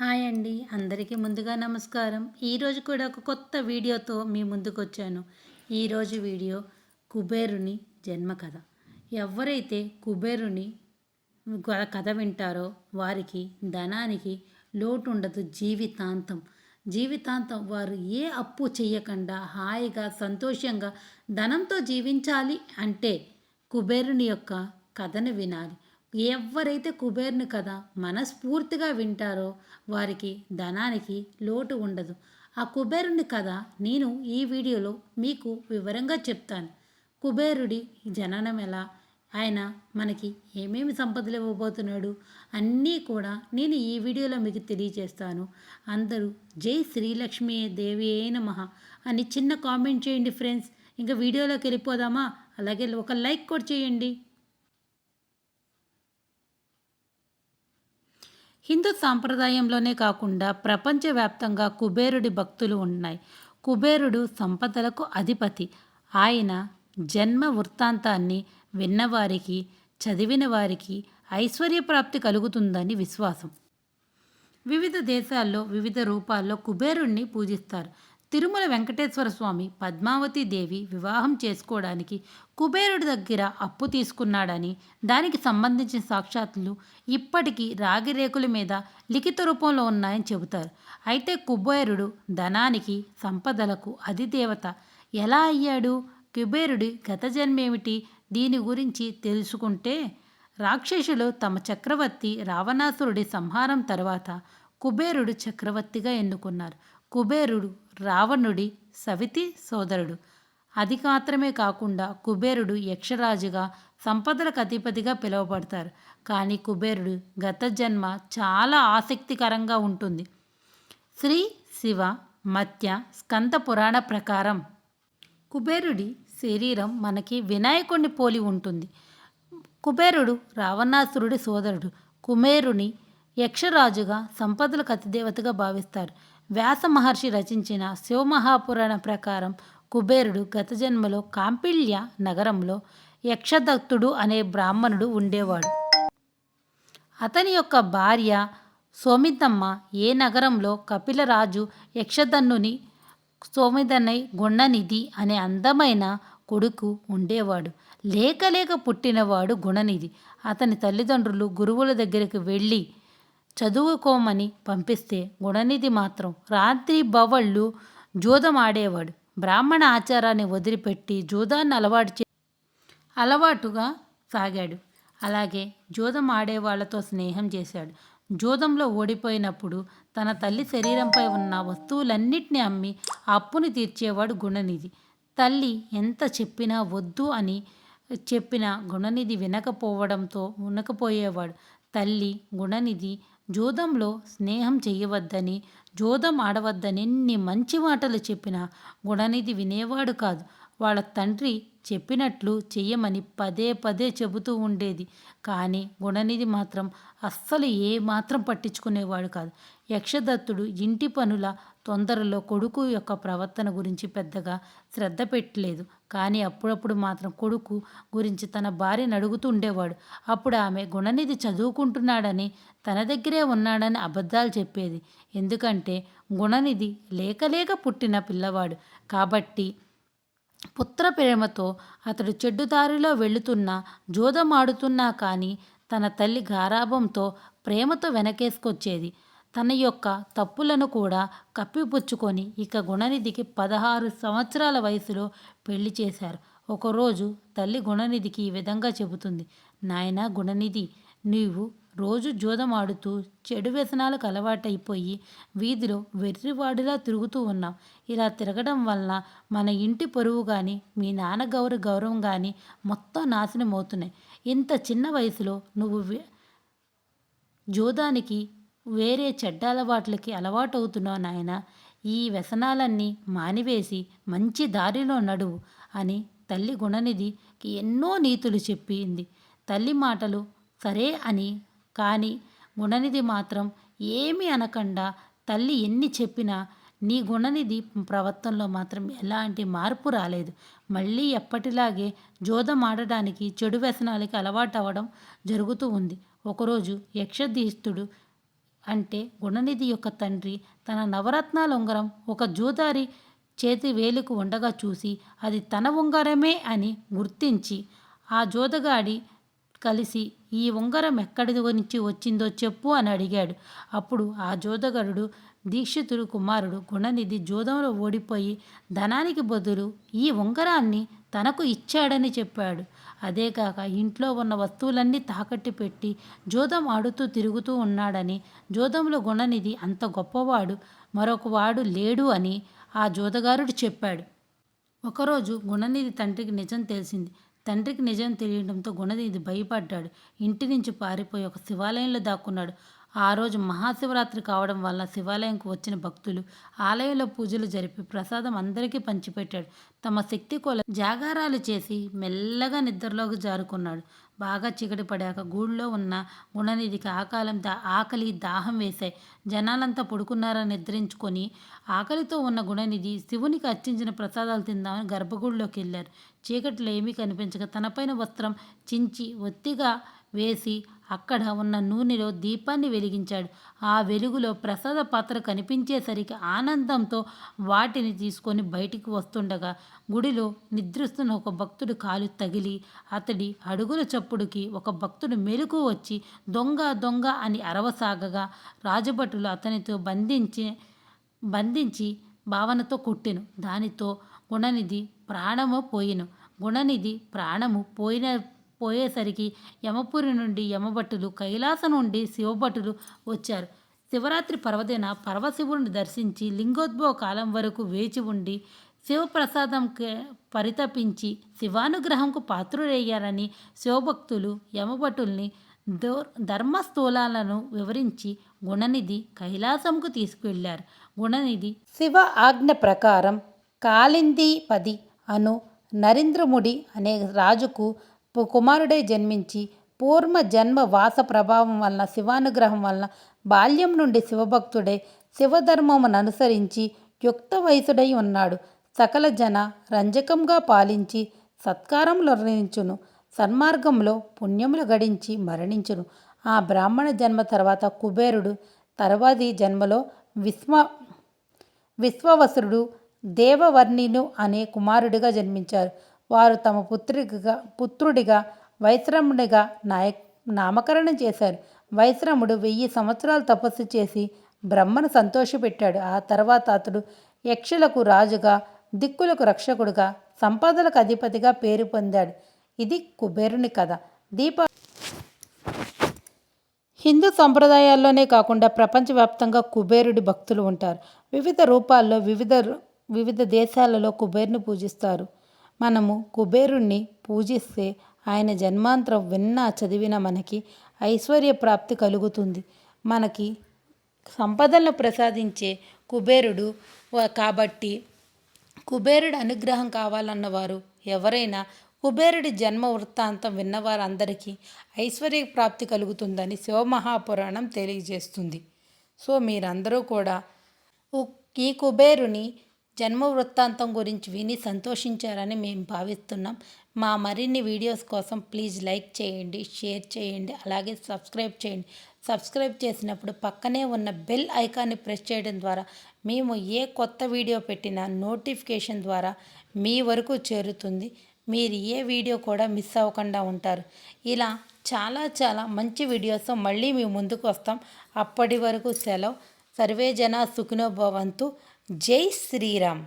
Hi అండి. అందరికీ ముందుగా నమస్కారం. ఈరోజు కూడా ఒక కొత్త వీడియోతో మీ ముందుకు వచ్చాను ఈరోజు వీడియో కుబేరుని జన్మ కథ. ఎవరైతే కుబేరుని గ- కథ వింటారో వారికి ధనానికి లోటు ఉండదు జీవితాంతం. జీవితాంతం వారు ఏ అప్పు చేయకుండా హాయిగా సంతోషంగా ధనంతో జీవించాలి అంటే కుబేరుని యొక్క కథను వినాలి. ఎవరైతే కుబేరుని కథ మనస్ఫూర్తిగా వింటారో వారికి ధనానికి లోటు ఉండదు. ఆ కుబేరుని కథ నేను ఈ వీడియోలో మీకు వివరంగా చెప్తాను. కుబేరుడి జననం ఎలా? ఆయన మనకి ఏమేమి సంపదలు ఇవ్వబోతున్నాడు? అన్నీ కూడా నేను ఈ వీడియోలో మీకు తెలియజేస్తాను. అందరూ జై శ్రీలక్ష్మి దేవి మహా అని చిన్న కామెంట్ చేయండి ఫ్రెండ్స్. ఇంకా వీడియోలోకి వెళ్ళిపోదామా? అలాగే ఒక లైక్ కూడా చేయండి. హిందూ సాంప్రదాయంలోనే కాకుండా ప్రపంచవ్యాప్తంగా కుబేరుడి భక్తులు ఉన్నాయి. కుబేరుడు సంపదలకు అధిపతి. ఆయన జన్మ వృత్తాంతాన్ని విన్నవారికి చదివిన వారికి ఐశ్వర్యప్రాప్తి కలుగుతుందని విశ్వాసం. వివిధ దేశాల్లో వివిధ రూపాల్లో కుబేరుణ్ణి పూజిస్తారు. తిరుమల వెంకటేశ్వర స్వామి పద్మావతి దేవి వివాహం చేసుకోవడానికి కుబేరుడి దగ్గర అప్పు తీసుకున్నాడని దానికి సంబంధించిన సాక్షాత్తులు ఇప్పటికీ రాగి రేకుల మీద లిఖిత రూపంలో ఉన్నాయని చెబుతారు. అయితే కుబేరుడు ధనానికి సంపదలకు అధిదేవత ఎలా అయ్యాడు? కుబేరుడి గత జన్మేమిటి? దీని గురించి తెలుసుకుంటే రాక్షసులు తమ చక్రవర్తి రావణాసురుడి సంహారం తర్వాత కుబేరుడు చక్రవర్తిగా ఎన్నుకున్నారు. కుబేరుడు రావణుడి సవితి సోదరుడు. అది మాత్రమే కాకుండా కుబేరుడు యక్షరాజుగా సంపదలకు అధిపతిగా పిలువబడతారు. కానీ కుబేరుడు గత జన్మ చాలా ఆసక్తికరంగా ఉంటుంది. శ్రీ శివ మత్య స్కంద పురాణ ప్రకారం కుబేరుడి శరీరం మనకి వినాయకుడిని పోలి ఉంటుంది. కుబేరుడు రావణాసురుడి సోదరుడు. కుమేరుని యక్షరాజుగా సంపదలకు అతిదేవతగా భావిస్తారు. వ్యాస మహర్షి రచించిన శివమహాపురాణ ప్రకారం కుబేరుడు గత జన్మలో కాంపిళ్య నగరంలో యక్షదత్తుడు అనే బ్రాహ్మణుడు ఉండేవాడు. అతని యొక్క భార్య సోమితమ్మ ఏ నగరంలో కపిలరాజు యక్షధన్నుని సోమిదన్నై గుణనిధి అనే అందమైన కొడుకు ఉండేవాడు. లేక లేక పుట్టినవాడు గుణనిధి. అతని తల్లిదండ్రులు గురువుల దగ్గరికి వెళ్ళి చదువుకోమని పంపిస్తే గుణనిధి మాత్రం రాత్రి బవళ్ళు జూదం ఆడేవాడు బ్రాహ్మణ ఆచారాన్ని వదిలిపెట్టి జూదాన్ని అలవాటు చే అలవాటుగా సాగాడు. అలాగే జూదం ఆడేవాళ్ళతో స్నేహం చేశాడు. జూదంలో ఓడిపోయినప్పుడు తన తల్లి శరీరంపై ఉన్న వస్తువులన్నిటిని అమ్మి అప్పుని తీర్చేవాడు గుణనిధి. తల్లి ఎంత చెప్పినా వద్దు అని చెప్పిన గుణనిధి వినకపోవడంతో వినకపోయేవాడు. తల్లి గుణనిధి జూదంలో స్నేహం చేయవద్దని జూదం ఆడవద్దని ఎన్ని మంచి మాటలు చెప్పినా గుణనిధి వినేవాడు కాదు. వాళ్ళ తండ్రి చెప్పినట్లు చెయ్యమని పదే పదే చెబుతూ ఉండేది. కానీ గుణనిధి మాత్రం అస్సలు ఏ మాత్రం పట్టించుకునేవాడు కాదు. యక్షదత్తుడు ఇంటి పనుల తొందరలో కొడుకు యొక్క ప్రవర్తన గురించి పెద్దగా శ్రద్ధ పెట్టలేదు. కానీ అప్పుడప్పుడు మాత్రం కొడుకు గురించి తన భార్యను అడుగుతూ ఉండేవాడు. అప్పుడు ఆమె గుణనిధి చదువుకుంటున్నాడని తన దగ్గరే ఉన్నాడని అబద్ధాలు చెప్పేది. ఎందుకంటే గుణనిధి లేకలేక పుట్టిన పిల్లవాడు. కాబట్టి పుత్ర ప్రేమతో అతడు చెడ్డు దారిలో వెళుతున్నా జోదమాడుతున్నా కానీ తన తల్లి గారాభంతో ప్రేమతో వెనకేసుకొచ్చేది. తన యొక్క తప్పులను కూడా కప్పిపుచ్చుకొని ఇక గుణనిధికి పదహారు సంవత్సరాల వయసులో పెళ్ళి చేశారు. ఒకరోజు తల్లి గుణనిధికి ఈ విధంగా చెబుతుంది. నాయనా గుణనిధి నీవు రోజు జూదం ఆడుతూ చెడు వ్యసనాలకు అలవాటైపోయి వీధిలో వెర్రివాడిలా తిరుగుతూ ఉన్నాం. ఇలా తిరగడం వలన మన ఇంటి పరువు కానీ మీ నాన్న గౌర గౌరవం కానీ మొత్తం నాశనం అవుతున్నాయి. ఇంత చిన్న వయసులో నువ్వు జోదానికి జూదానికి వేరే చెడ్డ అలవాట్లకి అలవాటవుతున్నావు నాయన. ఈ వ్యసనాలన్నీ మానివేసి మంచి దారిలో నడువు అని తల్లి గుణనిధికి ఎన్నో నీతులు చెప్పింది. తల్లి మాటలు సరే అని కానీ గుణనిధి మాత్రం ఏమి అనకుండా తల్లి ఎన్ని చెప్పినా నీ గుణనిధి ప్రవర్తనలో మాత్రం ఎలాంటి మార్పు రాలేదు. మళ్ళీ ఎప్పటిలాగే జోదం ఆడడానికి చెడు వ్యసనాలకి అలవాటు అవ్వడం జరుగుతూ ఉంది. ఒకరోజు యక్షధీస్తుడు అంటే గుణనిధి యొక్క తండ్రి తన నవరత్నాల ఉంగరం ఒక జూదారి చేతి వేలుకు ఉండగా చూసి అది తన ఉంగరమే అని గుర్తించి ఆ జోదగాడి కలిసి ఈ ఉంగరం ఎక్కడి నుంచి వచ్చిందో చెప్పు అని అడిగాడు. అప్పుడు ఆ జోదగరుడు దీక్షితుడు కుమారుడు గుణనిధి జోదంలో ఓడిపోయి ధనానికి బదులు ఈ ఉంగరాన్ని తనకు ఇచ్చాడని చెప్పాడు. అదేకాక ఇంట్లో ఉన్న వస్తువులన్నీ తాకట్టు పెట్టి జోదం ఆడుతూ తిరుగుతూ ఉన్నాడని జోదంలో గుణనిధి అంత గొప్పవాడు మరొక వాడు లేడు అని ఆ జోదగారుడు చెప్పాడు. ఒకరోజు గుణనిధి తండ్రికి నిజం తెలిసింది. తండ్రికి నిజం తెలియడంతో గుణనిధి భయపడ్డాడు. ఇంటి నుంచి పారిపోయి ఒక శివాలయంలో దాక్కున్నాడు. ఆ రోజు మహాశివరాత్రి కావడం వల్ల శివాలయంకు వచ్చిన భక్తులు ఆలయంలో పూజలు జరిపి ప్రసాదం అందరికీ పంచిపెట్టాడు. తమ శక్తి కొల జాగారాలు చేసి మెల్లగా నిద్రలోకి జారుకున్నాడు. బాగా చీకటి పడాక గూళ్ళో ఉన్న గుణనిధికి ఆకాలం దా ఆకలి దాహం వేశాయి. జనాలంతా పడుకున్నారని నిద్రించుకొని ఆకలితో ఉన్న గుణనిధి శివునికి అర్చించిన ప్రసాదాలు తిందామని గర్భగుడిలోకి వెళ్ళారు. చీకట్లో ఏమీ కనిపించక తనపైన వస్త్రం చించి ఒత్తిగా వేసి అక్కడ ఉన్న నూనెలో దీపాన్ని వెలిగించాడు. ఆ వెలుగులో ప్రసాద పాత్ర కనిపించేసరికి ఆనందంతో వాటిని తీసుకొని బయటికి వస్తుండగా గుడిలో నిద్రిస్తున్న ఒక భక్తుడు కాలు తగిలి అతడి అడుగుల చప్పుడుకి ఒక భక్తుడు మెలకు వచ్చి దొంగ దొంగ అని అరవసాగగా రాజభటులు అతనితో బంధించి బంధించి భావనతో కొట్టెను. దానితో గుణనిధి ప్రాణము పోయెను. గుణనిధి ప్రాణము పోయిన పోయేసరికి యమపురి నుండి యమభట్టులు కైలాసం నుండి శివభట్టులు వచ్చారు. శివరాత్రి పర్వదిన పర్వశివుడిని దర్శించి లింగోద్భవ కాలం వరకు వేచి ఉండి శివప్రసాదంకి పరితపించి శివానుగ్రహంకు పాత్రుడయ్యారని శివభక్తులు యమభటుల్ని దో ధర్మస్థూలాలను వివరించి గుణనిధి కైలాసంకు తీసుకువెళ్ళారు గుణనిధి శివ ఆజ్ఞ ప్రకారం కాలింది పది అను నరేంద్రముడి అనే రాజుకు కుమారుడై జన్మించి పూర్వ జన్మ వాస ప్రభావం వలన శివానుగ్రహం వలన బాల్యం నుండి శివభక్తుడై శివధర్మమును అనుసరించి యుక్త వయసుడై ఉన్నాడు. సకల జన రంజకంగా పాలించి సత్కారములు వర్ణించును సన్మార్గంలో పుణ్యములు గడించి మరణించును. ఆ బ్రాహ్మణ జన్మ తర్వాత కుబేరుడు తర్వాతి జన్మలో విశ్వ విశ్వవసురుడు దేవవర్ణిను అనే కుమారుడిగా జన్మించారు. వారు తమ పుత్రికగా పుత్రుడిగా వైశ్రముడిగా నాయ నామకరణం చేశారు. వైశ్రముడు వెయ్యి సంవత్సరాలు తపస్సు చేసి బ్రహ్మను సంతోషపెట్టాడు. ఆ తర్వాత అతడు యక్షులకు రాజుగా దిక్కులకు రక్షకుడుగా సంపదలకు అధిపతిగా పేరు పొందాడు. ఇది కుబేరుని కథ. దీప హిందూ సంప్రదాయాల్లోనే కాకుండా ప్రపంచవ్యాప్తంగా కుబేరుడి భక్తులు ఉంటారు. వివిధ రూపాల్లో వివిధ రు- వివిధ దేశాలలో కుబేరుని పూజిస్తారు. మనము కుబేరుణ్ణి పూజిస్తే ఆయన జన్మాంతరం విన్నా చదివిన మనకి ఐశ్వర్య ప్రాప్తి కలుగుతుంది. మనకి సంపదలను ప్రసాదించే కుబేరుడు కాబట్టి కుబేరుడి అనుగ్రహం కావాలన్నవారు ఎవరైనా కుబేరుడి జన్మ వృత్తాంతం విన్నవారందరికీ ఐశ్వర్య ప్రాప్తి కలుగుతుందని శివమహాపురాణం తెలియజేస్తుంది. సో మీరందరూ కూడా ఉ- ఈ కుబేరుని జన్మ వృత్తాంతం గురించి విని సంతోషించారని మేము భావిస్తున్నాం. మా మరిన్ని వీడియోస్ కోసం ప్లీజ్ లైక్ చేయండి షేర్ చేయండి అలాగే సబ్స్క్రైబ్ చేయండి. సబ్స్క్రైబ్ చేసినప్పుడు పక్కనే ఉన్న బెల్ ఐకాన్ని ప్రెస్ చేయడం ద్వారా మేము ఏ కొత్త వీడియో పెట్టినా నోటిఫికేషన్ ద్వారా మీ వరకు చేరుతుంది. మీరు ఏ వీడియో కూడా మిస్ అవ్వకుండా ఉంటారు. ఇలా చాలా చాలా మంచి వీడియోస్ మళ్ళీ మీ ముందుకు వస్తాం. అప్పటి వరకు సెలవు. సర్వే జన సుఖినో భవంతు. జై శ్రీరామ్